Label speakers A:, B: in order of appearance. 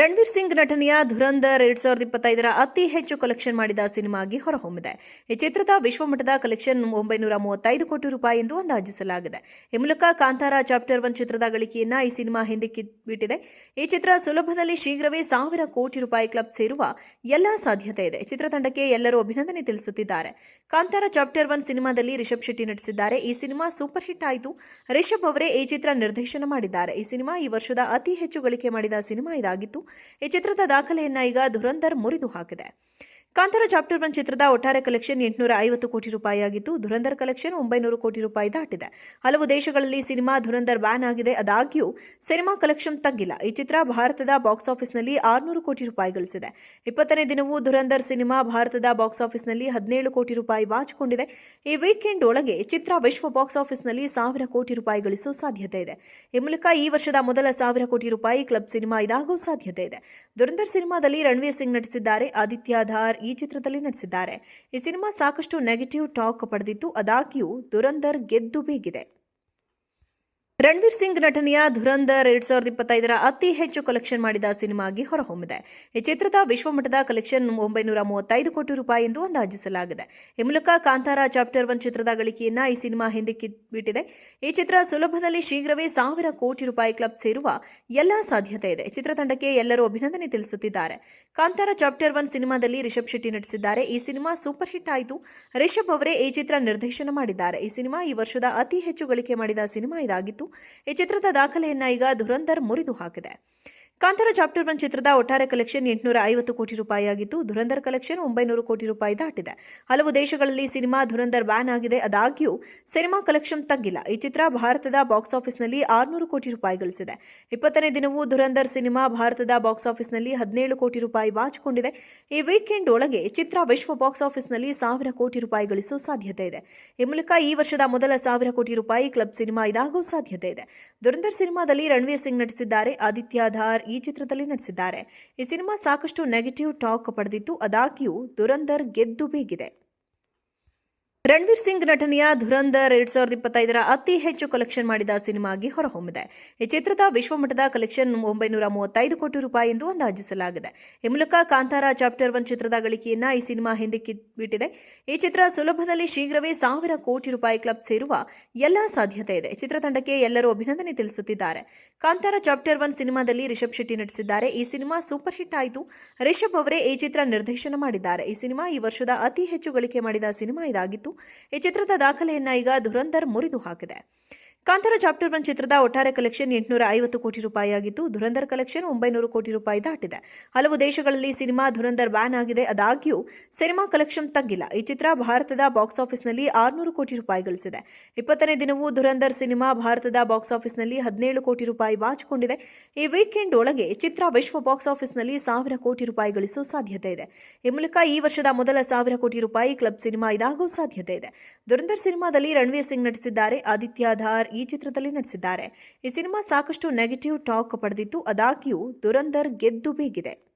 A: ರಣವೀರ್ ಸಿಂಗ್ ನಟನೆಯ ಧುರಂಧರ್ ಎರಡ್ ಸಾವಿರದ ಇಪ್ಪತ್ತೈದರ ಅತಿ ಹೆಚ್ಚು ಕಲೆಕ್ಷನ್ ಮಾಡಿದ ಸಿನಿಮಾಗಿ ಹೊರಹೊಮ್ಮಿದೆ. ಈ ಚಿತ್ರದ ವಿಶ್ವಮಟ್ಟದ ಕಲೆಕ್ಷನ್ ಒಂಬೈನೂರ ಮೂವತ್ತೈದು ಕೋಟಿ ರೂಪಾಯಿ ಎಂದು ಅಂದಾಜಿಸಲಾಗಿದೆ. ಈ ಮೂಲಕ ಕಾಂತಾರ ಚಾಪ್ಟರ್ ಒನ್ ಚಿತ್ರದ ಗಳಿಕೆಯನ್ನ ಈ ಸಿನಿಮಾ ಹಿಂದಿಕ್ಕಿಬಿಟ್ಟಿದೆ ಈ ಚಿತ್ರ ಸುಲಭದಲ್ಲಿ ಶೀಘ್ರವೇ ಸಾವಿರ ಕೋಟಿ ರೂಪಾಯಿ ಕ್ಲಬ್ ಸೇರುವ ಎಲ್ಲಾ ಸಾಧ್ಯತೆ ಇದೆ. ಚಿತ್ರತಂಡಕ್ಕೆ ಎಲ್ಲರೂ ಅಭಿನಂದನೆ ತಿಳಿಸುತ್ತಿದ್ದಾರೆ. ಕಾಂತಾರ ಚಾಪ್ಟರ್ ಒನ್ ಸಿನಿಮಾದಲ್ಲಿ ರಿಷಬ್ ಶೆಟ್ಟಿ ನಟಿಸಿದ್ದಾರೆ. ಈ ಸಿನಿಮಾ ಸೂಪರ್ ಹಿಟ್ ಆಯಿತು. ರಿಷಬ್ ಅವರೇ ಈ ಚಿತ್ರ ನಿರ್ದೇಶನ ಮಾಡಿದ್ದಾರೆ. ಈ ಸಿನಿಮಾ ಈ ವರ್ಷದ ಅತಿ ಹೆಚ್ಚು ಗಳಿಕೆ ಮಾಡಿದ ಸಿನಿಮಾ ಇದಾಗಿತ್ತು. ಈ ಚಿತ್ರದ ದಾಖಲೆಯನ್ನ ಈಗ ಧುರಂಧರ್ ಮುರಿದು ಹಾಕಿದೆ. ಕಾಂತಾರ ಚಾಪ್ಟರ್ ಒನ್ ಚಿತ್ರದ ಒಟ್ಟಾರೆ ಕಲೆಕ್ಷನ್ ಎಂಟುನೂರ ಐವತ್ತು ಕೋಟಿ ರೂಪಾಯಿ ಆಗಿದ್ದು ಧುರಂಧರ್ ಕಲೆಕ್ಷನ್ ಒಂಬೈನೂರು ಕೋಟಿ ರೂಪಾಯಿ ದಾಟಿದೆ. ಹಲವು ದೇಶಗಳಲ್ಲಿ ಸಿನಿಮಾ ಧುರಂಧರ್ ಬ್ಯಾನ್ ಆಗಿದೆ. ಆದಾಗ್ಯೂ, ಸಿನಿಮಾ ಕಲೆಕ್ಷನ್ ತಗ್ಗಿಲ್ಲ. ಈ ಚಿತ್ರ ಭಾರತದ ಬಾಕ್ಸ್ ಆಫೀಸ್ನಲ್ಲಿ ಆರುನೂರು ಕೋಟಿ ರೂಪಾಯಿ ಗಳಿಸಿದೆ. ಇಪ್ಪತ್ತನೇ ದಿನವೂ ಧುರಂಧರ್ ಸಿನಿಮಾ ಭಾರತದ ಬಾಕ್ಸ್ ಆಫೀಸ್ನಲ್ಲಿ ಹದಿನೇಳು ಕೋಟಿ ರೂಪಾಯಿ ಬಾಚಿಕೊಂಡಿದೆ. ಈ ವೀಕೆಂಡ್ ಒಳಗೆ ಚಿತ್ರ ವಿಶ್ವ ಬಾಕ್ಸ್ ಆಫೀಸ್ನಲ್ಲಿ ಸಾವಿರ ಕೋಟಿ ರೂಪಾಯಿ ಗಳಿಸುವ ಸಾಧ್ಯತೆ ಇದೆ. ಈ ಮೂಲಕ ಈ ವರ್ಷದ ಮೊದಲ ಸಾವಿರ ಕೋಟಿ ರೂಪಾಯಿ ಕ್ಲಬ್ ಸಿನಿಮಾ ಇದಾಗುವ ಸಾಧ್ಯತೆ ಇದೆ. ಧುರಂಧರ್ ಸಿನಿಮಾದಲ್ಲಿ ರಣವೀರ್ ಸಿಂಗ್ ನಟಿಸಿದ್ದಾರೆ. ಆದಿತ್ಯ ಧಾರ್ ಈ ಚಿತ್ರದಲ್ಲಿ ನಟಿಸಿದ್ದಾರೆ. ಈ ಸಿನಿಮಾ ಸಾಕಷ್ಟು ನೆಗೆಟಿವ್ ಟಾಕ್ ಪಡೆದಿದ್ದು ಆದಾಗ್ಯೂ ದುರಂದರ್ ಗೆದ್ದು ಬೀಗಿದೆ. ರಣವೀರ್ ಸಿಂಗ್ ನಟನೆಯ ಧುರಂಧರ್ ಎರಡ್ ಸಾವಿರದ ಇಪ್ಪತ್ತೈದರ ಅತಿ ಹೆಚ್ಚು ಕಲೆಕ್ಷನ್ ಮಾಡಿದ ಸಿನಿಮಾಗಿ ಹೊರಹೊಮ್ಮಿದೆ. ಈ ಚಿತ್ರದ ವಿಶ್ವಮಟ್ಟದ ಕಲೆಕ್ಷನ್ ಒಂಬೈನೂರ ಮೂವತ್ತೈದು ಕೋಟಿ ರೂಪಾಯಿ ಎಂದು ಅಂದಾಜಿಸಲಾಗಿದೆ. ಈ ಮೂಲಕ ಕಾಂತಾರ ಚಾಪ್ಟರ್ ಒನ್ ಚಿತ್ರದ ಗಳಿಕೆಯನ್ನ ಈ ಸಿನಿಮಾ ಹಿಂದಿಕ್ಕಿಬಿಟ್ಟಿದೆ ಈ ಚಿತ್ರ ಸುಲಭದಲ್ಲಿ ಶೀಘ್ರವೇ ಸಾವಿರ ಕೋಟಿ ರೂಪಾಯಿ ಕ್ಲಬ್ ಸೇರುವ ಎಲ್ಲಾ ಸಾಧ್ಯತೆ ಇದೆ. ಚಿತ್ರತಂಡಕ್ಕೆ ಎಲ್ಲರೂ ಅಭಿನಂದನೆ ತಿಳಿಸುತ್ತಿದ್ದಾರೆ. ಕಾಂತಾರ ಚಾಪ್ಟರ್ ಒನ್ ಸಿನಿಮಾದಲ್ಲಿ ರಿಷಬ್ ಶೆಟ್ಟಿ ನಟಿಸಿದ್ದಾರೆ. ಈ ಸಿನಿಮಾ ಸೂಪರ್ ಹಿಟ್ ಆಯಿತು. ರಿಷಬ್ ಅವರೇ ಈ ಚಿತ್ರ ನಿರ್ದೇಶನ ಮಾಡಿದ್ದಾರೆ. ಈ ಸಿನಿಮಾ ಈ ವರ್ಷದ ಅತಿ ಹೆಚ್ಚು ಗಳಿಕೆ ಮಾಡಿದ ಸಿನಿಮಾ ಇದಾಗಿತ್ತು. ಈ ಚಿತ್ರದ ದಾಖಲೆಯನ್ನ ಈಗ ಧುರಂಧರ್ ಮುರಿದು ಹಾಕಿದೆ ಕಾಂತಾರ ಚಾಪ್ಟರ್ ಒನ್ ಚಿತ್ರದ ಒಟ್ಟಾರೆ ಕಲೆಕ್ಷನ್ ಎಂಟುನೂರ ಐವತ್ತು ಕೋಟಿ ರೂಪಾಯಿ ಆಗಿದ್ದು, ಧುರಂಧರ್ ಕಲೆಕ್ಷನ್ ಒಂಬೈನೂರು ಕೋಟಿ ರೂಪಾಯಿ ದಾಟಿದೆ. ಹಲವು ದೇಶಗಳಲ್ಲಿ ಸಿನಿಮಾ ಧುರಂಧರ್ ಬ್ಯಾನ್ ಆಗಿದೆ. ಆದಾಗ್ಯೂ ಸಿನಿಮಾ ಕಲೆಕ್ಷನ್ ತಗ್ಗಿಲ್ಲ. ಈ ಚಿತ್ರ ಭಾರತದ ಬಾಕ್ಸ್ ಆಫೀಸ್ನಲ್ಲಿ ಆರುನೂರು ಕೋಟಿ ರೂಪಾಯಿ ಗಳಿಸಿದೆ. ಇಪ್ಪತ್ತನೇ ದಿನವೂ ಧುರಂಧರ್ ಸಿನಿಮಾ ಭಾರತದ ಬಾಕ್ಸ್ ಆಫೀಸ್ನಲ್ಲಿ ಹದಿನೇಳು ಕೋಟಿ ರೂಪಾಯಿ ಬಾಚಿಕೊಂಡಿದೆ ಈ ವೀಕೆಂಡ್ ಒಳಗೆ ಚಿತ್ರ ವಿಶ್ವ ಬಾಕ್ಸ್ ಆಫೀಸ್ನಲ್ಲಿ ಸಾವಿರ ಕೋಟಿ ರೂಪಾಯಿ ಗಳಿಸುವ ಸಾಧ್ಯತೆ ಇದೆ. ಈ ಮೂಲಕ ಈ ವರ್ಷದ ಮೊದಲ ಸಾವಿರ ಕೋಟಿ ರೂಪಾಯಿ ಕ್ಲಬ್ ಸಿನಿಮಾ ಇದಾಗುವ ಸಾಧ್ಯತೆ ಇದೆ. ಧುರಂಧರ್ ಸಿನಿಮಾದಲ್ಲಿ ರಣವೀರ್ ಸಿಂಗ್ ನಟಿಸಿದ್ದಾರೆ. ಆದಿತ್ಯ ಧಾರ್ ಈ ಚಿತ್ರದಲ್ಲಿ ನಟಿಸಿದ್ದಾರೆ. ಈ ಸಿನಿಮಾ ಸಾಕಷ್ಟು ನೆಗೆಟಿವ್ ಟಾಕ್ ಪಡೆದಿತ್ತು ಆದಾಗ್ಯೂ ದುರಂಧರ್ ಗೆದ್ದು ಬೀಗಿದೆ. ರಣವೀರ್ ಸಿಂಗ್ ನಟನೆಯ ಧುರಂಧರ್ ಎರಡ್ ಸಾವಿರದ ಇಪ್ಪತ್ತೈದರ ಅತಿ ಹೆಚ್ಚು ಕಲೆಕ್ಷನ್ ಮಾಡಿದ ಸಿನಿಮಾಗಿ ಹೊರಹೊಮ್ಮಿದೆ. ಈ ಚಿತ್ರದ ವಿಶ್ವಮಟ್ಟದ ಕಲೆಕ್ಷನ್ ಒಂಬೈನೂರ ಮೂವತ್ತೈದು ಕೋಟಿ ರೂಪಾಯಿ ಎಂದು ಅಂದಾಜಿಸಲಾಗಿದೆ. ಈ ಮೂಲಕ ಕಾಂತಾರ ಚಾಪ್ಟರ್ ಒನ್ ಚಿತ್ರದ ಗಳಿಕೆಯನ್ನ ಈ ಸಿನಿಮಾ ಹಿಂದಿಕ್ಕಿಬಿಟ್ಟಿದೆ ಈ ಚಿತ್ರ ಸುಲಭದಲ್ಲಿ ಶೀಘ್ರವೇ ಸಾವಿರ ಕೋಟಿ ರೂಪಾಯಿ ಕ್ಲಬ್ ಸೇರುವ ಎಲ್ಲಾ ಸಾಧ್ಯತೆ ಇದೆ. ಚಿತ್ರತಂಡಕ್ಕೆ ಎಲ್ಲರೂ ಅಭಿನಂದನೆ ತಿಳಿಸುತ್ತಿದ್ದಾರೆ. ಕಾಂತಾರ ಚಾಪ್ಟರ್ ಒನ್ ಸಿನಿಮಾದಲ್ಲಿ ರಿಷಬ್ ಶೆಟ್ಟಿ ನಟಿಸಿದ್ದಾರೆ. ಈ ಸಿನಿಮಾ ಸೂಪರ್ ಹಿಟ್ ಆಯಿತು. ರಿಷಬ್ ಅವರೇ ಈ ಚಿತ್ರ ನಿರ್ದೇಶನ ಮಾಡಿದ್ದಾರೆ. ಈ ಸಿನಿಮಾ ಈ ವರ್ಷದ ಅತಿ ಹೆಚ್ಚು ಗಳಿಕೆ ಮಾಡಿದ ಸಿನಿಮಾ ಇದಾಗಿತ್ತು. ಈ ಚಿತ್ರದ ದಾಖಲೆಯನ್ನ ಈಗ ಧುರಂಧರ್ ಮುರಿದು ಹಾಕಿದೆ. ಕಾಂತಾರ ಚಾಪ್ಟರ್ ಒನ್ ಚಿತ್ರದ ಒಟ್ಟಾರೆ ಕಲೆಕ್ಷನ್ ಎಂಟುನೂರ ಐವತ್ತು ಕೋಟಿ ರೂಪಾಯಿ ಆಗಿದ್ದು ಧುರಂಧರ್ ಕಲೆಕ್ಷನ್ ಒಂಬೈನೂರು ಕೋಟಿ ರೂಪಾಯಿ ದಾಟಿದೆ. ಹಲವು ದೇಶಗಳಲ್ಲಿ ಸಿನಿಮಾ ಧುರಂಧರ್ ಬ್ಯಾನ್ ಆಗಿದೆ. ಆದಾಗ್ಯೂ, ಸಿನಿಮಾ ಕಲೆಕ್ಷನ್ ತಗ್ಗಿಲ್ಲ. ಈ ಚಿತ್ರ ಭಾರತದ ಬಾಕ್ಸ್ ಆಫೀಸ್ನಲ್ಲಿ ಆರುನೂರು ಕೋಟಿ ರೂಪಾಯಿ ಗಳಿಸಿದೆ. ಇಪ್ಪತ್ತನೇ ದಿನವೂ ಧುರಂಧರ್ ಸಿನಿಮಾ ಭಾರತದ ಬಾಕ್ಸ್ ಆಫೀಸ್ನಲ್ಲಿ ಹದಿನೇಳು ಕೋಟಿ ರೂಪಾಯಿ ಬಾಚಿಕೊಂಡಿದೆ. ಈ ವೀಕೆಂಡ್ ಒಳಗೆ ಚಿತ್ರ ವಿಶ್ವ ಬಾಕ್ಸ್ ಆಫೀಸ್ನಲ್ಲಿ ಸಾವಿರ ಕೋಟಿ ರೂಪಾಯಿ ಗಳಿಸುವ ಸಾಧ್ಯತೆ ಇದೆ. ಈ ಮೂಲಕ ಈ ವರ್ಷದ ಮೊದಲ ಸಾವಿರ ಕೋಟಿ ರೂಪಾಯಿ ಕ್ಲಬ್ ಸಿನಿಮಾ ಇದಾಗುವ ಸಾಧ್ಯತೆ ಇದೆ. ಧುರಂಧರ್ ಸಿನಿಮಾದಲ್ಲಿ ರಣವೀರ್ ಸಿಂಗ್ ನಟಿಸಿದ್ದಾರೆ. ಆದಿತ್ಯ ಧಾರ್ ಈ ಚಿತ್ರದಲ್ಲಿ ನಟಿಸಿದ್ದಾರೆ. ಈ ಸಿನಿಮಾ ಸಾಕಷ್ಟು ನೆಗೆಟಿವ್ ಟಾಕ್ ಪಡೆದಿದ್ದು ಅದಾಗ್ಯೂ ದುರಂದರ್ ಗೆದ್ದು ಬೀಗಿದೆ.